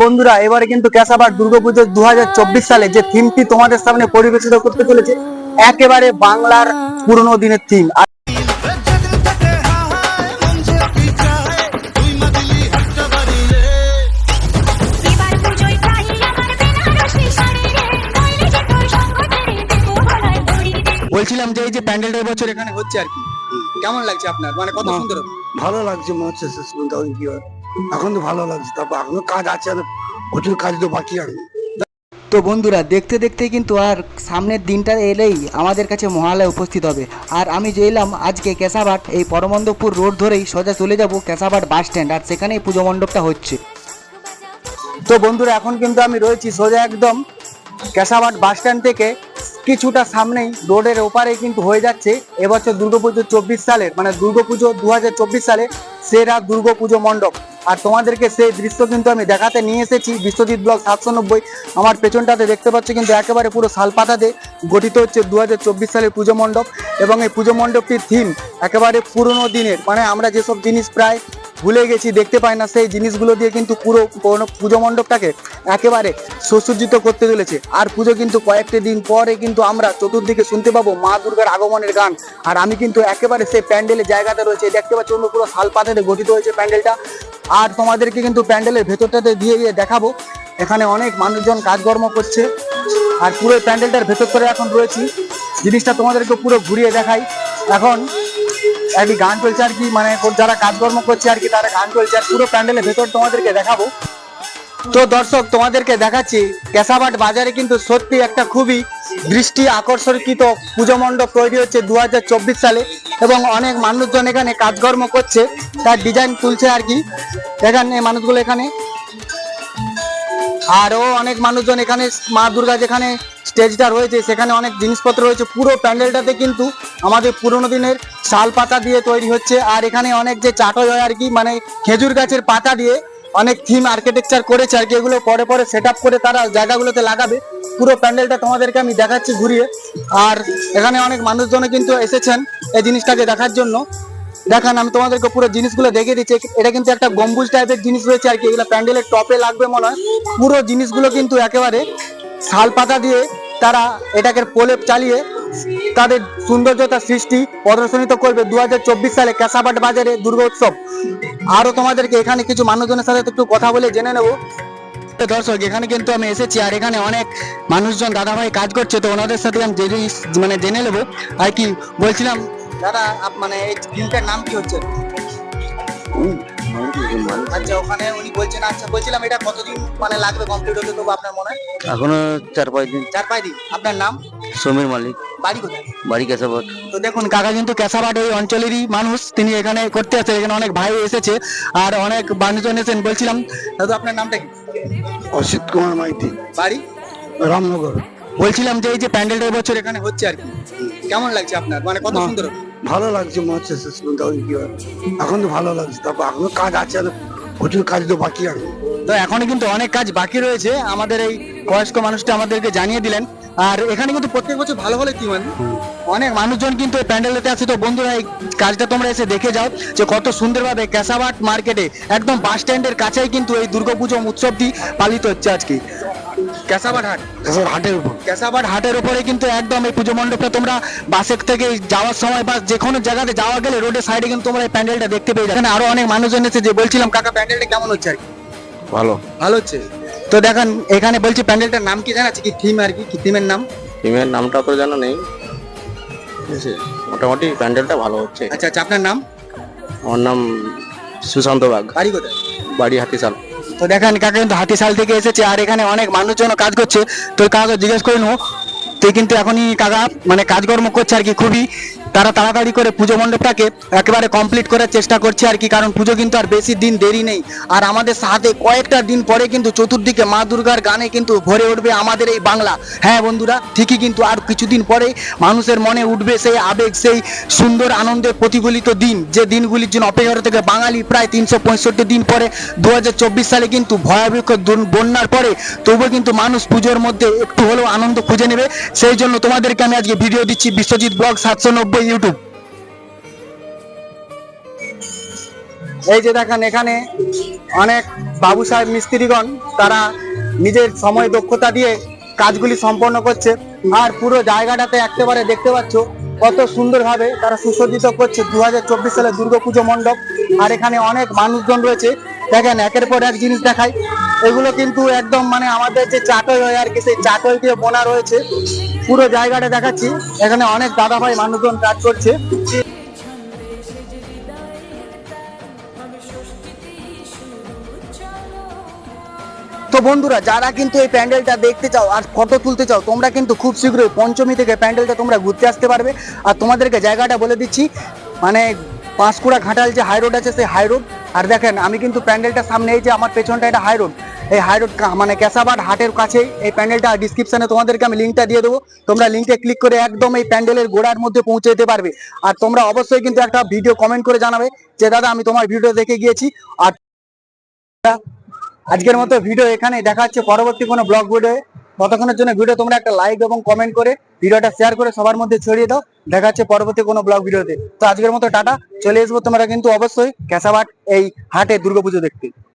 বন্ধুরা এবারে কিন্তু ক্যাসাবার দুর্গাপুজো দুই হাজার চব্বিশ সালে যে থিমটি তোমাদের সামনে পরিবেশিত করতে চলেছে একেবারে বাংলার পুরনো দিনের থিম বলছিলাম যে এই যে প্যান্ডেলটা এবছর এখানে হচ্ছে আর কি। কেমন লাগছে আপনার? মানে কত সুন্দর ভালো লাগছে মনে হচ্ছে শেষ পর্যন্ত এখন তো ভালো লাগছে, তারপর এখনও কাজ আছে আর প্রচুর কাজ তো বাকি আছে তো বন্ধুরা, দেখতে দেখতে কিন্তু আর সামনের দিনটা এলেই আমাদের কাছে মহালয়া উপস্থিত হবে। আর আমি যে এলাম, আজকে কেশাবাট, এই পরমন্দপুর রোড ধরেই সোজা চলে যাব কেশাবাট বাস স্ট্যান্ড, আর সেখানেই পুজো মণ্ডপটা হচ্ছে। তো বন্ধুরা, এখন কিন্তু আমি রয়েছি সোজা একদম কেশাবাট বাস স্ট্যান্ড থেকে কিছুটা সামনেই রোডের ওপারে কিন্তু হয়ে যাচ্ছে এবছর দুর্গাপুজো চব্বিশ সালের মানে দুর্গাপুজো দু সালে সেরা দুর্গাপুজো মণ্ডপ। আর তোমাদেরকে সেই দৃশ্য কিন্তু আমি দেখাতে নিয়ে এসেছি। বিশ্বজিৎ ব্লক সাতশো নব্বই। আমার পেছনটাতে দেখতে পাচ্ছ কিন্তু একেবারে পুরো শালপাতাতে গঠিত হচ্ছে দু হাজার চব্বিশ সালের পুজো মণ্ডপ এবং এই পুজো মণ্ডপটির থিম একেবারে পুরনো দিনের। মানে আমরা যেসব জিনিস প্রায় ভুলে গেছি, দেখতে পাই না, সেই জিনিসগুলো দিয়ে কিন্তু পুরো পুজো মণ্ডপটাকে একেবারে সুসজ্জিত করতে চলেছে। আর পুজো কিন্তু কয়েকটি দিন পরে কিন্তু আমরা চতুর্দিকে শুনতে পাবো মা দুর্গার আগমনের গান। আর আমি কিন্তু একেবারে সেই প্যান্ডেলের জায়গাতে রয়েছে। দেখতে পাচ্ছি অন্য পুরো শালপাতাতে গঠিত হয়েছে প্যান্ডেলটা। আর তোমাদেরকে কিন্তু প্যান্ডেলের ভেতরটাতে দিয়ে গিয়ে দেখাবো। এখানে অনেক মানুষজন কাজকর্ম করছে। আর পুরো প্যান্ডেলটার ভেতর করে এখন রয়েছি। জিনিসটা তোমাদেরকে পুরো ঘুরিয়ে দেখাই। এখন একটি গান চলছে আর কি মানে যারা কাজকর্ম করছে আর কি, তারা গান চলছে। আর পুরো প্যান্ডেলের ভেতর তোমাদেরকে দেখাবো। তো দর্শক, তোমাদেরকে দেখাচ্ছি, কেশাবাট বাজারে কিন্তু সত্যি একটা খুবই দৃষ্টি আকর্ষণকৃত পুজো মণ্ডপ তৈরি হচ্ছে দু হাজার চব্বিশ সালে এবং অনেক মানুষজন এখানে কাজকর্ম করছে, তার ডিজাইন তুলছে আর কি। এখানে মানুষগুলো এখানে। আরও অনেক মানুষজন এখানে মা দুর্গা যেখানে স্টেজটা রয়েছে, সেখানে অনেক জিনিসপত্র রয়েছে। পুরো প্যান্ডেলটাতে কিন্তু আমাদের পুরোনো দিনের শাল পাতা দিয়ে তৈরি হচ্ছে। আর এখানে অনেক যে চাটই হয় আর কি মানে খেজুর গাছের পাতা দিয়ে অনেক থিম আর্কিটেকচার করেছে আর কি, এগুলো পরে পরে সেট করে তারা জায়গাগুলোতে লাগাবে। পুরো প্যান্ডেলটা তোমাদেরকে আমি দেখাচ্ছি ঘুরিয়ে। আর এখানে অনেক মানুষজন কিন্তু এসেছেন এই জিনিসটাকে দেখার জন্য। দেখান, আমি তোমাদেরকে পুরো জিনিসগুলো দেখিয়ে দিচ্ছি। এটা কিন্তু একটা গম্বুজ টাইপের জিনিস রয়েছে আর কি, এগুলো প্যান্ডেলের টপে লাগবে মনে হয়। পুরো জিনিসগুলো কিন্তু একেবারে শাল পাতা দিয়ে তারা এটাকে প্রলেপ চালিয়ে তাদের সৌন্দর্যতা সৃষ্টি প্রদর্শনিত করবে দুহাজার চব্বিশ সালে ক্যাসাবাট বাজারে দুর্গা উৎসব। আরও তোমাদেরকে এখানে কিছু মানুষজনের সাথে একটু কথা বলে জেনে নেব। দর্শক এখানে কিন্তু আমি এসেছি আর এখানে অনেক মানুষজন দাদা ভাই কাজ করছে তো ওনাদের সাথে আমি জেনে মানে জেনে নেব। আর কি বলছিলাম দাদা আপ- মানে এই ফিল্মটার নাম কি হচ্ছে? আচ্ছা ওখানে উনি বলছেন আচ্ছা বলছিলাম এটা কতদিন মানে লাগবে কমপ্লিট হতে তবু আপনার মনে হয়? এখনও চার পাঁচ দিন। চার পাঁচ দিন। আপনার নাম? সমীর মালিক। বাড়ি কোথায়? বাড়ি তো দেখুন কাকা কিন্তু কেশাবাট এই অঞ্চলেরই মানুষ। তিনি এখানে করতে আসছে এখানে অনেক ভাই এসেছে আর অনেক মানুষজন এসেছেন। বলছিলাম দাদা আপনার নামটা কি? অসিত কুমার মাইতি। বাড়ি? রামনগর। বলছিলাম যে এই যে প্যান্ডেলটা এবছর এখানে হচ্ছে আর কি। কেমন লাগছে আপনার? মানে কত সুন্দর ভালো লাগছে মনে হচ্ছে এখন কি এখন তো ভালো লাগছে। তারপর এখনও কাজ আছে আর প্রচুর কাজ তো বাকি আছে। তো এখনও কিন্তু অনেক কাজ বাকি রয়েছে। আমাদের এই বয়স্ক মানুষটা আমাদেরকে জানিয়ে দিলেন। আর এখানে কিন্তু প্রত্যেক বছর ভালো ভালো কি মানে? অনেক মানুষজন কিন্তু এই প্যান্ডেলেতে আছে তো বন্ধুরা এই কাজটা তোমরা এসে দেখে যাও যে কত সুন্দরভাবে ক্যাসাবাট মার্কেটে একদম বাস স্ট্যান্ডের কাছেই কিন্তু এই দুর্গাপুজো উৎসবটি পালিত হচ্ছে আজকে। ক্যাসাবাট হাট। হাটের উপর। ক্যাসাবাট হাটের উপরে কিন্তু একদম এই পুজো মণ্ডপটা তোমরা বাসের থেকে যাওয়ার সময় বা যে কোনো জায়গাতে যাওয়া গেলে রোডের সাইডে কিন্তু তোমরা এই প্যান্ডেলটা দেখতে পেয়ে যাবে। এখানে আরও অনেক মানুষজন এসে যে বলছিলাম কাকা প্যান্ডেলটা কেমন হচ্ছে আর কি? ভালো। ভালো হচ্ছে? তো দেখেন এখানে বলছি প্যান্ডেলটার নাম কি জানা আছে কি থিম আর কি? কি থিমের নাম? টিমের নামটা তো জানা নেই। মোটামুটি প্যান্ডেলটা ভালো হচ্ছে। আচ্ছা আচ্ছা আপনার নাম? আমার নাম সুশান্ত বাগ। বাড়ি কোথায়? বাড়ি হাতিশাল। তো দেখেন কাকা কিন্তু হাতিশাল থেকে এসেছে আর এখানে অনেক মানুষজন কাজ করছে। তো কাকা জিজ্ঞেস করে নেব তুই কিন্তু এখনই কাকা মানে কাজকর্ম করছে আর কি খুবই। তারা তাড়াতাড়ি করে পুজো মণ্ডপটাকে একেবারে কমপ্লিট করার চেষ্টা করছে আর কি, কারণ পুজো কিন্তু আর বেশি দিন দেরি নেই। আর আমাদের সাথে কয়েকটা দিন পরে কিন্তু চতুর্দিকে মা দুর্গার গানে কিন্তু ভরে উঠবে আমাদের এই বাংলা। হ্যাঁ বন্ধুরা, ঠিকই কিন্তু আর কিছুদিন পরে মানুষের মনে উঠবে সেই আবেগ, সেই সুন্দর আনন্দের প্রতিফলিত দিন। যে দিনগুলির জন্য অপেক্ষা থেকে বাঙালি প্রায় তিনশো পঁয়ষট্টি দিন পরে দু হাজার চব্বিশ সালে কিন্তু ভয়াবহ বন্যার পরে তবুও কিন্তু মানুষ পুজোর মধ্যে একটু হলেও আনন্দ খুঁজে নেবে। সেই জন্য তোমাদেরকে আমি আজকে ভিডিও দিচ্ছি বিশ্বজিৎ ব্লগ সাতশো নব্বই ইউটিউব এই যে দেখেন এখানে অনেক বাবু সাহেব, মিস্ত্রিগণ, তারা নিজের সময় দক্ষতা দিয়ে কাজগুলি সম্পন্ন করছে। আর পুরো জায়গাটাতে একেবারে দেখতে পাচ্ছ কত সুন্দরভাবে তারা সুসজ্জিত করছে। দু হাজার চব্বিশ সালে দুর্গাপুজো মণ্ডপ, আর এখানে অনেক মানুষজন রয়েছে। দেখেন, একের পর এক জিনিস দেখায় এগুলো কিন্তু একদম মানে আমাদের যে চাটই হয় আর কি, সেই চাটই দিয়ে বোনা রয়েছে। পুরো জায়গাটা দেখাচ্ছি। এখানে অনেক দাদা ভাই মানুষজন কাজ করছে। তো বন্ধুরা, যারা কিন্তু এই প্যান্ডেলটা দেখতে চাও আর ফটো তুলতে চাও, তোমরা কিন্তু খুব শীঘ্রই পঞ্চমী থেকে প্যান্ডেলটা তোমরা ঘুরতে আসতে পারবে। আর তোমাদেরকে জায়গাটা বলে দিচ্ছি মানে পাঁশকুড়া ঘাটাল যে হাই রোড আছে, সেই হাই রোড আর দেখেন, আমি কিন্তু প্যান্ডেলটার সামনে এই যে আমার পেছনটা, এটা হাই রোড এই হাই রোড মানে ক্যাসাবাট হাটের কাছেই এই প্যান্ডেলটা ডিসক্রিপশনে তোমাদেরকে আমি লিঙ্কটা দিয়ে দেবো। তোমরা লিঙ্কে ক্লিক করে একদম এই প্যান্ডেলের গোড়ার মধ্যে পৌঁছে যেতে পারবে। আর তোমরা অবশ্যই কিন্তু একটা ভিডিও কমেন্ট করে জানাবে যে, দাদা, আমি তোমার ভিডিও দেখে গিয়েছি। আর আজকের মতো ভিডিও এখানে দেখা হচ্ছে। পরবর্তী কোনো ব্লগ ভিডিও ততক্ষণের জন্য ভিডিও তোমরা একটা লাইক এবং কমেন্ট করে ভিডিওটা শেয়ার করে সবার মধ্যে ছড়িয়ে দাও। দেখা হচ্ছে পরবর্তী কোনো ব্লগ ভিডিওতে তো আজকের মতো টাটা। চলে আসব তোমরা কিন্তু অবশ্যই ক্যাসাবাট এই হাটে দুর্গাপুজো দেখতে।